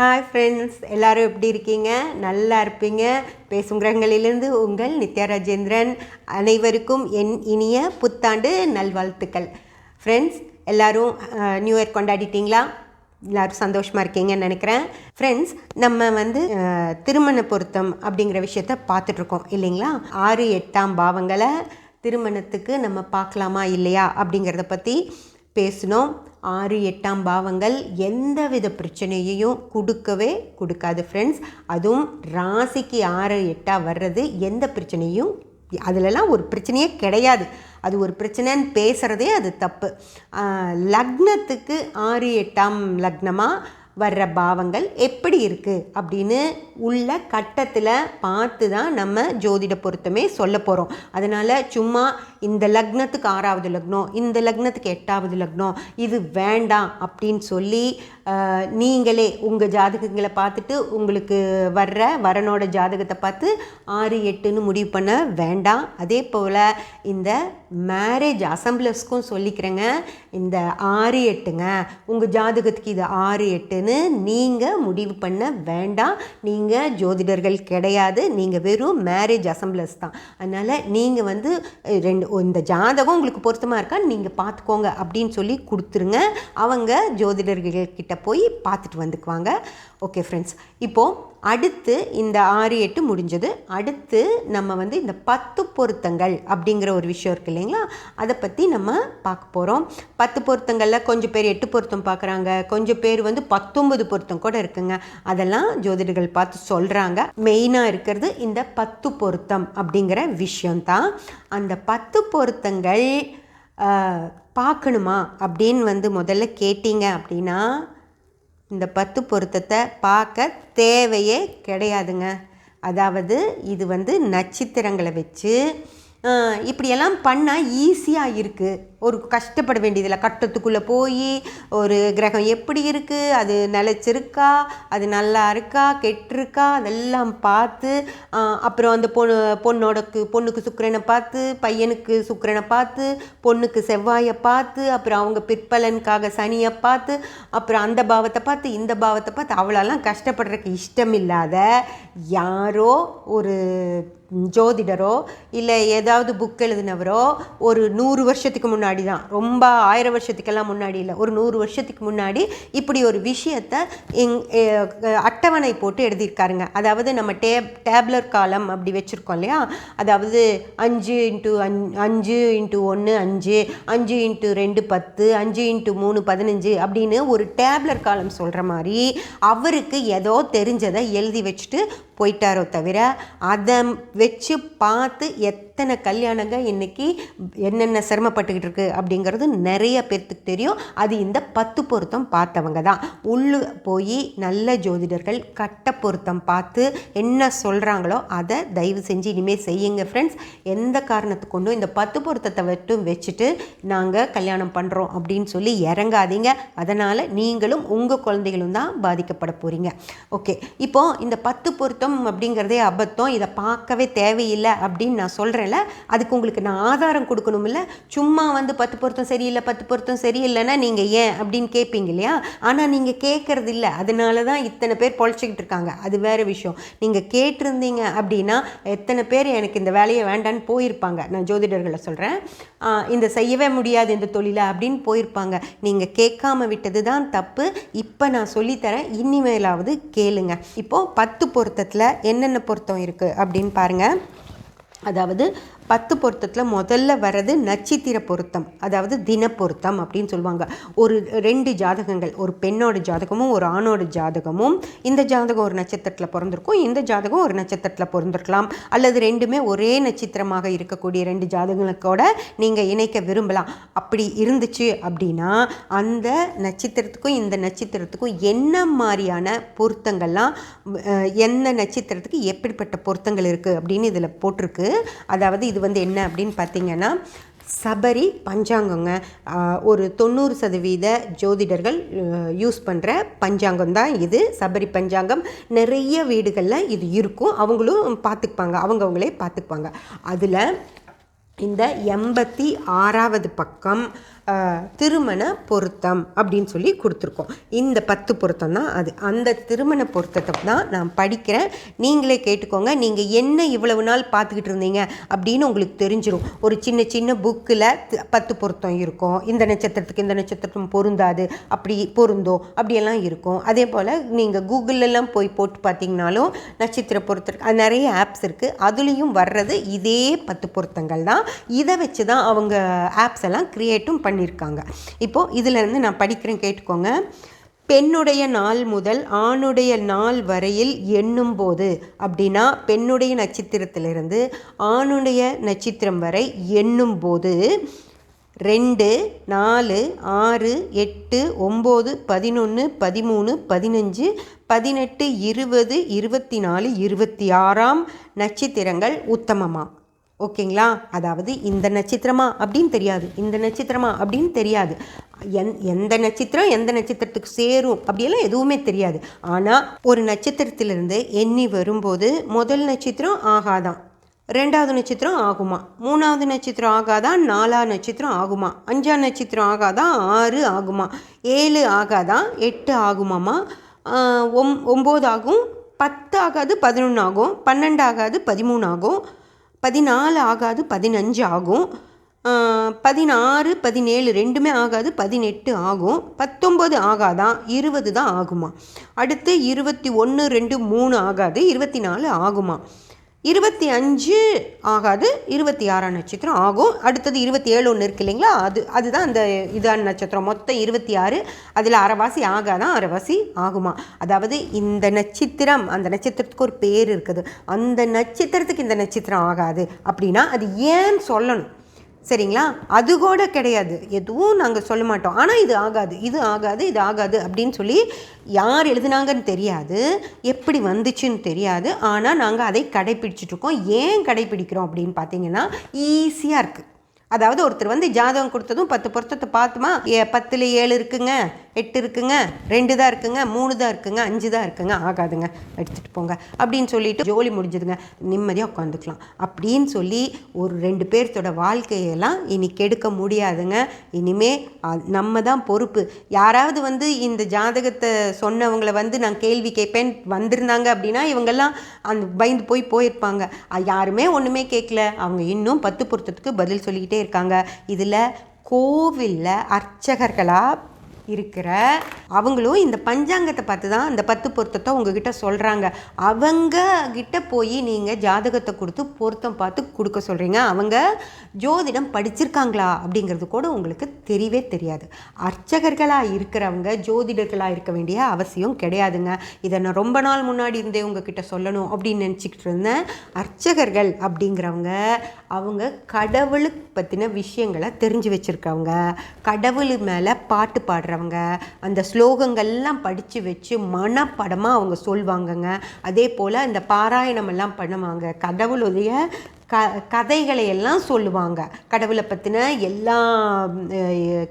Hi friends எல்லோரும் எப்படி இருக்கீங்க? நல்லா இருப்பீங்க. பேசும் கிரகங்களிலிருந்து உங்கள் நித்யா ராஜேந்திரன். அனைவருக்கும் என் இனிய புத்தாண்டு நல்வாழ்த்துக்கள். ஃப்ரெண்ட்ஸ் எல்லோரும் நியூ இயர் கொண்டாடிட்டீங்களா? எல்லாரும் சந்தோஷமாக இருக்கீங்கன்னு நினைக்கிறேன். ஃப்ரெண்ட்ஸ் நம்ம வந்து திருமண பொருத்தம் அப்படிங்கிற விஷயத்த பார்த்துட்ருக்கோம் இல்லைங்களா? ஆறு எட்டாம் பாவங்களை திருமணத்துக்கு நம்ம பார்க்கலாமா இல்லையா அப்படிங்கிறத பற்றி பேசினோம். ஆறு எட்டாம் பாவங்கள் எந்த வித பிரச்சனையையும் கொடுக்கவே கொடுக்காது ஃப்ரெண்ட்ஸ் அதுவும் ராசிக்கு ஆறு எட்டாக வர்றது எந்த பிரச்சனையும் அதிலலாம் ஒரு பிரச்சனையே கிடையாது. அது ஒரு பிரச்சனைன்னு பேசுகிறதே அது தப்பு. லக்னத்துக்கு ஆறு எட்டாம் லக்னமாக வர்ற பாவங்கள் எப்படி இருக்குது அப்படின்னு உள்ள கட்டத்தில் பார்த்து தான் நம்ம ஜோதிட பொருத்தமே சொல்ல போகிறோம் அதனால் சும்மா இந்த லக்னத்துக்கு ஆறாவது லக்னம் இந்த லக்னத்துக்கு எட்டாவது லக்னம் இது வேண்டாம் அப்படின்னு சொல்லி நீங்களே உங்கள் ஜாதகங்களை பார்த்துட்டு உங்களுக்கு வர்ற வரனோட ஜாதகத்தை பார்த்து ஆறு எட்டுன்னு முடிவு பண்ண வேண்டாம். அதே போல் இந்த மேரேஜ் அசம்பிளர்ஸ்க்கும் சொல்லிக்கிறேங்க. இந்த ஆறு எட்டுங்க. உங்கள் ஜாதகத்துக்கு இது ஆறு எட்டுன்னு நீங்கள் முடிவு பண்ண வேண்டாம். நீங்கள் ஜோதிடர்கள் கிடையாது. நீங்கள் வெறும் மேரேஜ் அசம்பிளர்ஸ் தான். அதனால் நீங்கள் வந்து ரெண்டு இந்த ஜாதகம் உங்களுக்கு பொருத்தமாக இருக்கா நீங்கள் பார்த்துக்கோங்க அப்படின்னு சொல்லி கொடுத்துருங்க. அவங்க ஜோதிடர்கள் கிட்ட போய் பார்த்துட்டு வந்துக்குவாங்க. ஓகே ஃப்ரெண்ட்ஸ் இப்போது அடுத்து இந்த ஆறு எட்டு முடிஞ்சது. அடுத்து நம்ம வந்து இந்த பத்து பொருத்தங்கள் அப்படிங்கிற ஒரு விஷயம் இருக்கு இல்லைங்களா? அதை பற்றி நம்ம பார்க்க போகிறோம் பத்து பொருத்தங்களில் கொஞ்சம் பேர் எட்டு பொருத்தம் பார்க்குறாங்க. கொஞ்சம் பேர் வந்து பத்தொன்பது பொருத்தம் கூட இருக்குங்க. அதெல்லாம் ஜோதிடர்கள் பார்த்து சொல்கிறாங்க மெயினாக இருக்கிறது இந்த பத்து பொருத்தம் அப்படிங்கிற விஷயந்தான் அந்த பத்து பொருத்தங்கள் பார்க்கணுமா அப்படின்னு வந்து முதல்ல கேட்டீங்க அப்படின்னா இந்த பத்து பொருத்தத்தை பார்க்க தேவையே கிடையாதுங்க. அதாவது இது வந்து நட்சத்திரங்களை வச்சு இப்படியெல்லாம் பண்ணால் ஈஸியாக இருக்குது ஒரு கஷ்டப்பட வேண்டியதில்லை. கட்டத்துக்குள்ளே போய் ஒரு கிரகம் எப்படி இருக்குது அது நிலச்சிருக்கா? அது நல்லா இருக்கா? கெட்டிருக்கா? அதெல்லாம் பார்த்து அப்புறம் அந்த பொண்ணு பொண்ணோடக்கு பொண்ணுக்கு சுக்கரனை பார்த்து பையனுக்கு சுக்கரனை பார்த்து பொண்ணுக்கு செவ்வாயை பார்த்து அப்புறம் அவங்க பிற்பலனுக்காக சனியை பார்த்து அப்புறம் அந்த பாவத்தை பார்த்து இந்த பாவத்தை பார்த்து அவ்வளோலாம் கஷ்டப்படுறதுக்கு இஷ்டம் இல்லாத யாரோ ஒரு ஜோதிடரோ இல்லை ஏதாவது புக் எழுதினவரோ ஒரு நூறு வருஷத்துக்கு முன்னாடி முன்னாடி தான் ரொம்ப ஆயிரம் வருஷத்துக்கெல்லாம் முன்னாடி இல்லை. ஒரு நூறு வருஷத்துக்கு முன்னாடி இப்படி ஒரு விஷயத்தை இங் அட்டவணை போட்டு எழுதியிருக்காருங்க. அதாவது நம்ம டேப் டேப்லர் காலம் அப்படி வச்சுருக்கோம் இல்லையா? அதாவது அஞ்சு இன்ட்டு அஞ் அஞ்சு இன்ட்டு ஒன்று அஞ்சு அஞ்சு இன்ட்டு ரெண்டு பத்து அஞ்சு இன்ட்டு மூணு பதினஞ்சு அப்படின்னு ஒரு டேப்லர் காலம் சொல்கிற மாதிரி அவருக்கு ஏதோ தெரிஞ்சதை எழுதி வச்சுட்டு போயிட்டாரோ தவிர அதை வச்சு பார்த்து எத்தனை கல்யாணங்க இன்றைக்கி என்னென்ன சிரமப்பட்டுக்கிட்டு இருக்குது அப்படிங்கிறது நிறைய பேர்த்துக்கு தெரியும். அது இந்த பத்து பொருத்தம் பார்த்தவங்க தான். உள்ளு போய் நல்ல ஜோதிடர்கள் கட்ட பொருத்தம் பார்த்து என்ன சொல்கிறாங்களோ அதை தயவு செஞ்சு இனிமேல் செய்யுங்க ஃப்ரெண்ட்ஸ் எந்த காரணத்துக்கு கொண்டும் இந்த பத்து பொருத்தத்தை மட்டும் வச்சுட்டு நாங்கள் கல்யாணம் பண்ணுறோம் அப்படின்னு சொல்லி இறங்காதீங்க. அதனால் நீங்களும் உங்கள் குழந்தைகளும் தான் பாதிக்கப்பட போகிறீங்க ஓகே இப்போது இந்த பத்து பொருத்தம் அப்படிங்கிறதே அபத்தம். இதை பார்க்கவே தேவையில்லை அப்படின்னு நான் சொல்கிறேன்ல அதுக்கு உங்களுக்கு நான் ஆதாரம் கொடுக்கணுமில்ல சும்மா வந்து பத்து பொருத்தம் சரியில்லை பத்து பொருத்தம் சரியில்லைன்னா நீங்கள் ஏன் அப்படின்னு கேட்பீங்க இல்லையா? ஆனால் நீங்கள் கேட்குறது இல்லை. அதனால தான் இத்தனை பேர் பொழைச்சிக்கிட்டு இருக்காங்க. அது வேறு விஷயம். நீங்கள் கேட்டிருந்தீங்க அப்படின்னா எத்தனை பேர் எனக்கு இந்த வேலையை வேண்டான்னு போயிருப்பாங்க. நான் ஜோதிடர்களை சொல்கிறேன் இந்த செய்யவே முடியாது இந்த தொழிலை அப்படின்னு போயிருப்பாங்க. நீங்கள் கேட்காம விட்டது தான் தப்பு. இப்போ நான் சொல்லித்தரேன். இனிமேலாவது கேளுங்க. இப்போது பத்து பொருத்தத்தில் என்னென்ன பொருத்தம் இருக்குது அப்படின்னு பாருங்கள் அதாவது பத்து பொருத்தத்தில் முதல்ல வர்றது நட்சத்திர பொருத்தம் அதாவது தின பொருத்தம் அப்படின்னு சொல்லுவாங்க. ஒரு ரெண்டு ஜாதகங்கள் ஒரு பெண்ணோட ஜாதகமும் ஒரு ஆணோட ஜாதகமும் இந்த ஜாதகம் ஒரு நட்சத்திரத்தில் பிறந்திருக்கும் இந்த ஜாதகம் ஒரு நட்சத்திரத்தில் பிறந்திருக்கலாம். அல்லது ரெண்டுமே ஒரே நட்சத்திரமாக இருக்கக்கூடிய ரெண்டு ஜாதகங்களுக்கோட நீங்கள் இணைக்க விரும்பலாம். அப்படி இருந்துச்சு அப்படின்னா அந்த நட்சத்திரத்துக்கும் இந்த நட்சத்திரத்துக்கும் என்ன மாதிரியான பொருத்தங்கள்லாம் எந்த நட்சத்திரத்துக்கு எப்படிப்பட்ட பொருத்தங்கள் இருக்குது அப்படின்னு இதில் போட்டிருக்கு. அதாவது இது இது வந்து என்ன அப்படின்னு பார்த்தீங்கன்னா சபரி பஞ்சாங்கங்க. ஒரு தொண்ணூறு சதவீத ஜோதிடர்கள் யூஸ் பண்ணுற பஞ்சாங்கம் தான் இது. சபரி பஞ்சாங்கம். நிறைய வீடுகளில் இது இருக்கும். அவங்களும் பார்த்துக்குப்பாங்க அவங்கவுங்களே பார்த்துக்குப்பாங்க அதில் இந்த எண்பத்தி ஆறாவது பக்கம் திருமண பொருத்தம் அப்படின்னு சொல்லி கொடுத்துருக்கோம். இந்த பத்து பொருத்தம் தான் அது. அந்த திருமண பொருத்தத்தை தான் நான் படிக்கிறேன். நீங்களே கேட்டுக்கோங்க. நீங்கள் என்ன இவ்வளவு நாள் பார்த்துக்கிட்டு இருந்தீங்க அப்படின்னு உங்களுக்கு தெரிஞ்சிடும் ஒரு சின்ன சின்ன புக்கில் பத்து பொருத்தம் இருக்கும். இந்த நட்சத்திரத்துக்கு இந்த நட்சத்திரம் பொருந்தாது. அப்படி பொருந்தும் அப்படியெல்லாம் இருக்கும். அதே போல் நீங்கள் கூகுளெல்லாம் போய் போட்டு பார்த்தீங்கனாலும் நட்சத்திர பொருத்தம் அது நிறைய ஆப்ஸ் இருக்குது அதுலேயும் வர்றது இதே பத்து பொருத்தங்கள் தான். இதை வச்சு தான் அவங்க ஆப்ஸ் எல்லாம் க்ரியேட்டும் பண்ணி பண்ணியிருக்காங்க. இப்போது இதிலேருந்து நான் படிக்கிறேன் கேட்டுக்கோங்க. பெண்ணுடைய நாள் முதல் ஆணுடைய நாள் வரையில் எண்ணும் போது அப்படின்னா பெண்ணுடைய நட்சத்திரத்திலிருந்து ஆணுடைய நட்சத்திரம் வரை எண்ணும் போது ரெண்டு நாலு ஆறு எட்டு ஒம்பது பதினொன்று பதிமூணு பதினஞ்சு பதினெட்டு இருபது இருபத்தி நாலு இருபத்தி ஆறாம் நட்சத்திரங்கள் உத்தமமாக ஓகேங்களா? அதாவது இந்த நட்சத்திரமா அப்படின்னு தெரியாது. இந்த நட்சத்திரமா அப்படின்னு தெரியாது. எந் எந்த நட்சத்திரம் எந்த நட்சத்திரத்துக்கு சேரும் அப்படியெல்லாம் எதுவுமே தெரியாது. ஆனால் ஒரு நட்சத்திரத்திலிருந்து எண்ணி வரும்போது முதல் நட்சத்திரம் ஆகாதான் ரெண்டாவது நட்சத்திரம் ஆகுமா? மூணாவது நட்சத்திரம் ஆகாதா? நாலாவது நட்சத்திரம் ஆகுமா? அஞ்சாம் நட்சத்திரம் ஆகாதா? ஆறு ஆகுமா? ஏழு ஆகாதா? எட்டு ஆகுமாமா ஒம் ஒம்பது ஆகும். பத்து ஆகாது பதினொன்று ஆகும். பன்னெண்டு ஆகாது பதிமூணு ஆகும். பதினாலு ஆகாது பதினஞ்சு ஆகும். பதினாறு பதினேழு ரெண்டுமே ஆகாது பதினெட்டு ஆகும். பத்தொம்பது ஆகாதான் இருபது தான் ஆகுமா. அடுத்து இருபத்தி ஒன்று ரெண்டு மூணு ஆகாது இருபத்தி நாலு ஆகுமா. இருபத்தி அஞ்சு ஆகாது இருபத்தி ஆறாம் நட்சத்திரம் ஆகும். அடுத்தது இருபத்தி ஏழு ஒன்று இருக்கு இல்லைங்களா? அது அதுதான் அந்த இதான நட்சத்திரம். மொத்தம் இருபத்தி ஆறு. அதில் அரைவாசி ஆகாதான் அரைவாசி ஆகுமா? அதாவது இந்த நட்சத்திரம் அந்த நட்சத்திரத்துக்கு ஒரு பேர் இருக்குது. அந்த நட்சத்திரத்துக்கு இந்த நட்சத்திரம் ஆகாது. அப்படின்னா அது ஏன் சொல்லணும்? சரிங்களா? அது கூட கிடையாது. எதுவும் நாங்கள் சொல்ல மாட்டோம். ஆனால் இது ஆகாது இது ஆகாது இது ஆகாது அப்படின்னு சொல்லி யார் எழுதுனாங்கன்னு தெரியாது. எப்படி வந்துச்சுன்னு தெரியாது. ஆனால் நாங்கள் அதை கடைப்பிடிச்சிட்டு இருக்கோம். ஏன் கடைப்பிடிக்கிறோம் அப்படின்னு பார்த்தீங்கன்னா ஈஸியாக இருக்குது அதாவது ஒருத்தர் வந்து ஜாதகம் கொடுத்ததும் பத்து பொருத்தத்தை பார்த்துமா? ஏ பத்தில் ஏழு இருக்குங்க. எட்டு இருக்குங்க ரெண்டு தான் இருக்குங்க மூணு தான் இருக்குங்க அஞ்சு தான் இருக்குங்க. ஆகாதுங்க எடுத்துகிட்டு போங்க. அப்படின்னு சொல்லிட்டு ஜோலி முடிஞ்சதுங்க. நிம்மதியாக உட்காந்துக்கலாம். அப்படின்னு சொல்லி ஒரு ரெண்டு பேர்த்தோட வாழ்க்கையெல்லாம் இனி கெடுக்க முடியாதுங்க. இனிமே நம்ம தான் பொறுப்பு. யாராவது வந்து இந்த ஜாதகத்தை சொன்னவங்கள வந்து நான் கேள்வி கேட்பேன் வந்திருந்தாங்க அப்படின்னா இவங்கெல்லாம் அந்த பயந்து போய் போயிருப்பாங்க. யாருமே ஒன்றுமே கேட்கல. அவங்க இன்னும் பத்து பொருத்தத்துக்கு பதில் சொல்லிக்கிட்டே இருக்காங்க. இதில் கோவிலில் அர்ச்சகர்களாக இருக்கிற அவங்களும் இந்த பஞ்சாங்கத்தை பார்த்து தான் அந்த பத்து பொருத்தத்தை உங்ககிட்ட சொல்கிறாங்க அவங்க கிட்ட போய் நீங்கள் ஜாதகத்தை கொடுத்து பொருத்தம் பார்த்து கொடுக்க சொல்கிறீங்க அவங்க ஜோதிடம் படிச்சிருக்காங்களா அப்படிங்கிறது கூட உங்களுக்கு தெரியவே தெரியாது. அர்ச்சகர்களாக இருக்கிறவங்க ஜோதிடர்களாக இருக்க வேண்டிய அவசியம் கிடையாதுங்க. இதை நான் ரொம்ப நாள் முன்னாடி இருந்தே உங்ககிட்ட சொல்லணும் அப்படின்னு நினச்சிக்கிட்டு இருந்தேன். அர்ச்சகர்கள் அப்படிங்கிறவங்க அவங்க கடவுளுக்கு பற்றின விஷயங்களை தெரிஞ்சு வச்சுருக்கவங்க கடவுள் மேலே பாட்டு பாடுறவங்க அந்த ஸ்லோகங்கள்லாம் படித்து வச்சு மனப்படமாக அவங்க சொல்வாங்கங்க. அதே போல் இந்த பாராயணம் எல்லாம் பண்ணுவாங்க. கடவுளுடைய க கதைகளை எல்லாம் சொல்லுவாங்க. கடவுளை பற்றின எல்லா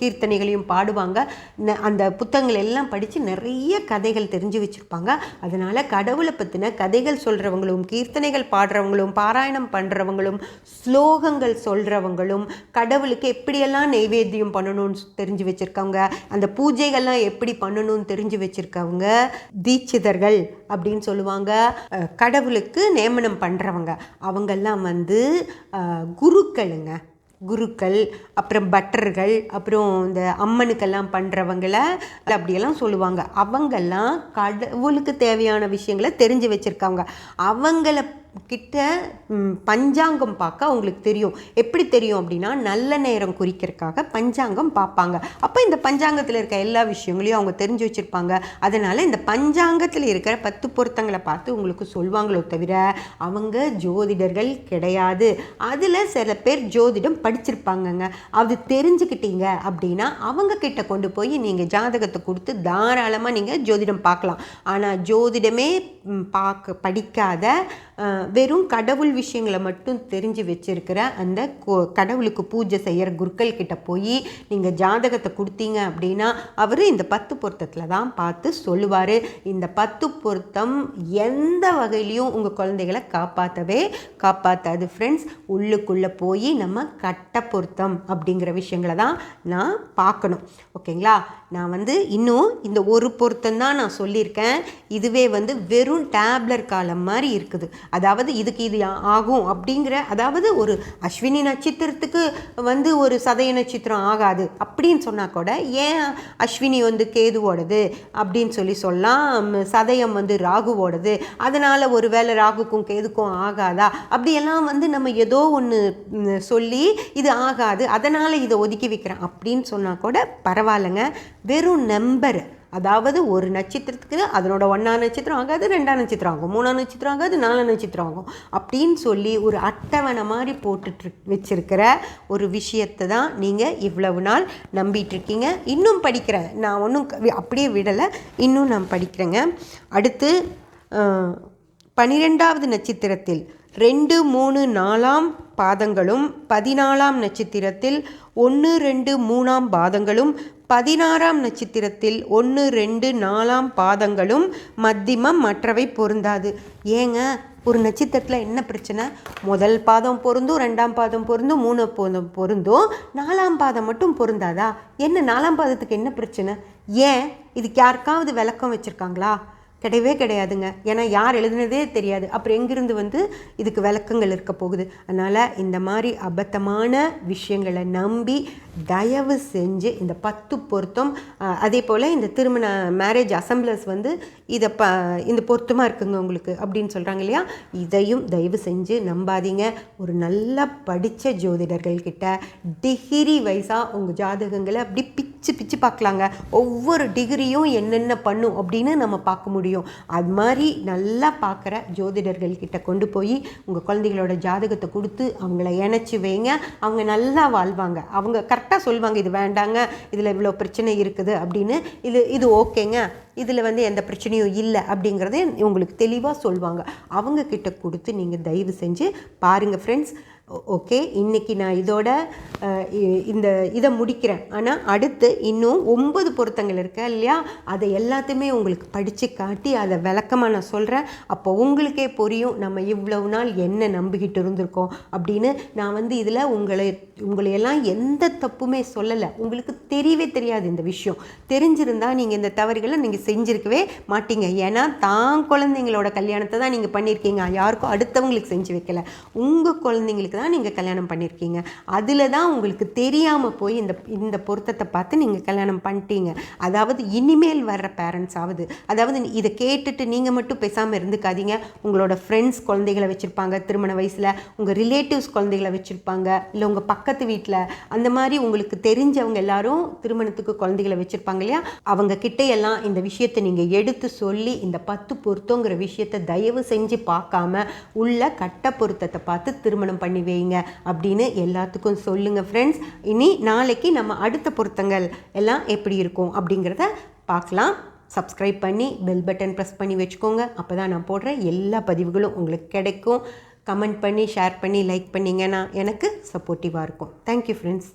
கீர்த்தனைகளையும் பாடுவாங்க. ந- அந்த புத்தகங்கள் எல்லாம் படித்து நிறைய கதைகள் தெரிஞ்சு வச்சுருப்பாங்க. அதனால் கடவுளை பற்றின கதைகள் சொல்கிறவங்களும் கீர்த்தனைகள் பாடுறவங்களும் பாராயணம் பண்ணுறவங்களும் ஸ்லோகங்கள் சொல்கிறவங்களும் கடவுளுக்கு எப்படியெல்லாம் நைவேத்தியம் பண்ணணும்னு தெரிஞ்சு வச்சுருக்கவங்க அந்த பூஜைகள்லாம் எப்படி பண்ணணும்னு தெரிஞ்சு வச்சுருக்கவங்க தீட்சிதர்கள் அப்படின்னு சொல்லுவாங்க. கடவுளுக்கு நியமனம் பண்ணுறவங்க அவங்கெல்லாம் வந்து வந்து குருக்களுங்க. குருக்கள் அப்புறம் பட்டர்கள் அப்புறம் இந்த அம்மனுக்கெல்லாம் பண்ணுறவங்கள அப்படியெல்லாம் சொல்லுவாங்க. அவங்கெல்லாம் கடவுளுக்கு தேவையான விஷயங்களை தெரிஞ்சு வச்சுருக்காங்க. அவங்கள கிட்ட பஞ்சாங்கம் பார்க்க அவங்களுக்கு தெரியும். எப்படி தெரியும் அப்படின்னா நல்ல நேரம் குறிக்கிறதுக்காக பஞ்சாங்கம் பார்ப்பாங்க. அப்போ இந்த பஞ்சாங்கத்தில் இருக்க எல்லா விஷயங்களையும் அவங்க தெரிஞ்சு வச்சுருப்பாங்க. அதனால் இந்த பஞ்சாங்கத்தில் இருக்கிற பத்து பொருத்தங்களை பார்த்து உங்களுக்கு சொல்லுவாங்களோ தவிர அவங்க ஜோதிடர்கள் கிடையாது. அதில் சில பேர் ஜோதிடம் படிச்சிருப்பாங்கங்க. அது தெரிஞ்சுக்கிட்டீங்க அப்படின்னா அவங்க கிட்ட கொண்டு போய் நீங்கள் ஜாதகத்தை கொடுத்து தாராளமாக நீங்கள் ஜோதிடம் பார்க்கலாம். ஆனால் ஜோதிடமே பார்க்க படிக்காத வெறும் கடவுள் விஷயங்களை மட்டும் தெரிஞ்சு வச்சிருக்கிற அந்த கடவுளுக்கு பூஜை செய்கிற குருக்கள் கிட்ட போய் நீங்கள் ஜாதகத்தை கொடுத்தீங்க அப்படின்னா அவர் இந்த பத்து பொருத்தத்தில் தான் பார்த்து சொல்லுவார். இந்த பத்து பொருத்தம் எந்த வகையிலையும் உங்கள் குழந்தைகளை காப்பாற்றவே காப்பாற்றாது ஃப்ரெண்ட்ஸ் உள்ளுக்குள்ளே போய் நம்ம கட்ட பொருத்தம் அப்படிங்கிற விஷயங்களை தான் நான் பார்க்கணும். ஓகேங்களா? நான் வந்து இன்னும் இந்த ஒரு பொருத்தம் தான் நான் சொல்லியிருக்கேன். இதுவே வந்து வெறும் டேப்லர் காலம் மாதிரி இருக்குது. அதாவது இதுக்கு இது ஆகும் அப்படிங்கிற அதாவது ஒரு அஸ்வினி நட்சத்திரத்துக்கு வந்து ஒரு சதய நட்சத்திரம் ஆகாது அப்படின்னு சொன்னால் கூட ஏன் அஸ்வினி வந்து கேதுவோடது அப்படின்னு சொல்லி சொல்லலாம் சதயம் வந்து ராகுவோடது அதனால் ஒரு வேளை ராகுக்கும் கேதுக்கும் ஆகாதா? அப்படியெல்லாம் வந்து நம்ம ஏதோ ஒன்று சொல்லி இது ஆகாது அதனால் இதை ஒதுக்கி வைக்கிறேன் அப்படின்னு சொன்னால் கூட பரவாயில்லைங்க. வெறும் நம்பர் அதாவது ஒரு நட்சத்திரத்துக்கு அதனோட ஒன்றா நட்சத்திரம் ஆகாது ரெண்டாம் நட்சத்திரம் ஆகும். மூணாம் நட்சத்திரம் ஆகாது நாலாம் நட்சத்திரம் ஆகும். அப்படின்னு சொல்லி ஒரு அட்டவணை மாதிரி போட்டுட்டு வச்சுருக்கிற ஒரு விஷயத்தை தான் நீங்கள் இவ்வளவு நாள் நம்பிட்டுருக்கீங்க இன்னும் படிக்கிறேன் நான் ஒன்றும் அப்படியே விடலை இன்னும் நான் படிக்கிறேங்க. அடுத்து பனிரெண்டாவது நட்சத்திரத்தில் ரெண்டு மூணு நாலாம் பாதங்களும் பதினாலாம் நட்சத்திரத்தில் ஒன்று ரெண்டு மூணாம் பாதங்களும் பதினாறாம் நட்சத்திரத்தில் ஒன்று ரெண்டு நாலாம் பாதங்களும் மத்தியமம் மற்றவை பொருந்தாது. ஏங்க ஒரு நட்சத்திரத்தில் என்ன பிரச்சனை? முதல் பாதம் பொருந்தும் ரெண்டாம் பாதம் பொருந்தும் மூணு பாதம் பொருந்தும் நாலாம் பாதம் மட்டும் பொருந்தாதா? என்ன நாலாம் பாதத்துக்கு என்ன பிரச்சனை? ஏன்? இதுக்கு யாருக்காவது விளக்கம் வச்சுருக்காங்களா? கிடையவே கிடையாதுங்க. ஏன்னா யார் எழுதுனதே தெரியாது. அப்புறம் எங்கிருந்து வந்து இதுக்கு விளக்கங்கள் இருக்க போகுது. அதனால் இந்த மாதிரி அபத்தமான விஷயங்களை நம்பி தயவு செஞ்சு இந்த பத்து பொருத்தம் அதே போல் இந்த திருமண மேரேஜ் அசம்பிளர்ஸ் வந்து இதை ப இந்த பொருத்தமாக இருக்குங்க உங்களுக்கு அப்படின்னு சொல்கிறாங்க இல்லையா? இதையும் தயவு செஞ்சு நம்பாதீங்க. ஒரு நல்லா படித்த ஜோதிடர்கள் கிட்ட டிகிரி வைஸாக உங்கள் ஜாதகங்களை அப்படி பிச்சு பிச்சு பார்க்கலாங்க. ஒவ்வொரு டிகிரியும் என்னென்ன பண்ணும் அப்படின்னு நம்ம பார்க்க முடியும். அது மாதிரி நல்லா பார்க்குற ஜோதிடர்கள் கிட்ட கொண்டு போய் உங்கள் குழந்தைகளோட ஜாதகத்தை கொடுத்து அவங்கள இணைச்சி வைங்க. அவங்க நல்லா வாழ்வாங்க. அவங்க கரெக்டாக சொல்லுவாங்க இது வேண்டாங்க இதில் இவ்வளோ பிரச்சனை இருக்குது அப்படின்னு. இது இது ஓகேங்க. இதில் வந்து எந்த பிரச்சனையும் இல்லை அப்படிங்கிறத உங்களுக்கு தெளிவாக சொல்லுவாங்க அவங்கக்கிட்ட கொடுத்து நீங்கள் தயவு செஞ்சு பாருங்கள் ஃப்ரெண்ட்ஸ் ஓகே இன்றைக்கி நான் இதோட இ- இந்த இதை முடிக்கிறேன். ஆனால் அடுத்து இன்னும் ஒம்பது பொருத்தங்கள் இருக்கு இல்லையா? அதை எல்லாத்தையுமே உங்களுக்கு படித்து காட்டி அதை விளக்கமாக நான் சொல்கிறேன் அப்போ உங்களுக்கே புரியும் நம்ம இவ்வளவு நாள் என்ன நம்பிக்கிட்டு இருந்திருக்கோம் அப்படின்னு. நான் வந்து இதில் உங்களை உங்களையெல்லாம் எந்த தப்புமே சொல்லலை. உங்களுக்கு தெரியவே தெரியாது இந்த விஷயம். தெரிஞ்சிருந்தால் நீங்கள் இந்த தவறுகளை நீங்கள் செஞ்சுருக்கவே மாட்டீங்க. ஏன்னா தான் குழந்தைங்களோட கல்யாணத்தை தான் நீங்கள் பண்ணியிருக்கீங்க யாருக்கும் அடுத்தவங்களுக்கு செஞ்சு வைக்கல. உங்கள் குழந்தைங்களுக்கு தான் நீங்கள் கல்யாணம் பண்ணியிருக்கீங்க அதில் தான் உங்களுக்கு தெரியாமல் போய் இந்த இந்த பொருத்தத்தை பார்த்து நீங்கள் கல்யாணம் பண்ணிட்டீங்க. அதாவது இனிமேல் வர்ற பேரண்ட்ஸ் ஆகுது அதாவது இதை கேட்டுட்டு நீங்கள் மட்டும் பேசாமல் இருந்துக்காதீங்க. உங்களோட ஃப்ரெண்ட்ஸ் குழந்தைகளை வச்சுருப்பாங்க திருமண வயசில் உங்கள் ரிலேட்டிவ்ஸ் குழந்தைகளை வச்சுருப்பாங்க இல்லை உங்கள் பக்கத்து வீட்டில் அந்த மாதிரி உங்களுக்கு தெரிஞ்சவங்க எல்லாரும் திருமணத்துக்கு குழந்தைகளை வச்சுருப்பாங்க இல்லையா? அவங்க கிட்ட எல்லாம் இந்த விஷயத்தை நீங்கள் எடுத்து சொல்லி இந்த பத்து பொருத்தங்கிற விஷயத்தை தயவு செஞ்சு பார்க்காம உள்ள கட்ட பொருத்தத்தை பார்த்து திருமணம் பண்ணி வைங்க அப்படின்னு எல்லாத்துக்கும் சொல்லுங்கள் ஃப்ரெண்ட்ஸ் இனி நாளைக்கு நம்ம அடுத்த பொருத்தங்கள் எல்லாம் எப்படி இருக்கும் அப்படிங்கிறத பார்க்கலாம். சப்ஸ்கிரைப் பண்ணி பெல் பட்டன் ப்ரெஸ் பண்ணி வச்சுக்கோங்க. அப்போ தான் நான் போடுற எல்லா பதிவுகளும் உங்களுக்கு கிடைக்கும். கமெண்ட் பண்ணி ஷேர் பண்ணி லைக் பண்ணிங்கன்னா எனக்கு சப்போர்ட்டிவாக இருக்கும். Thank you friends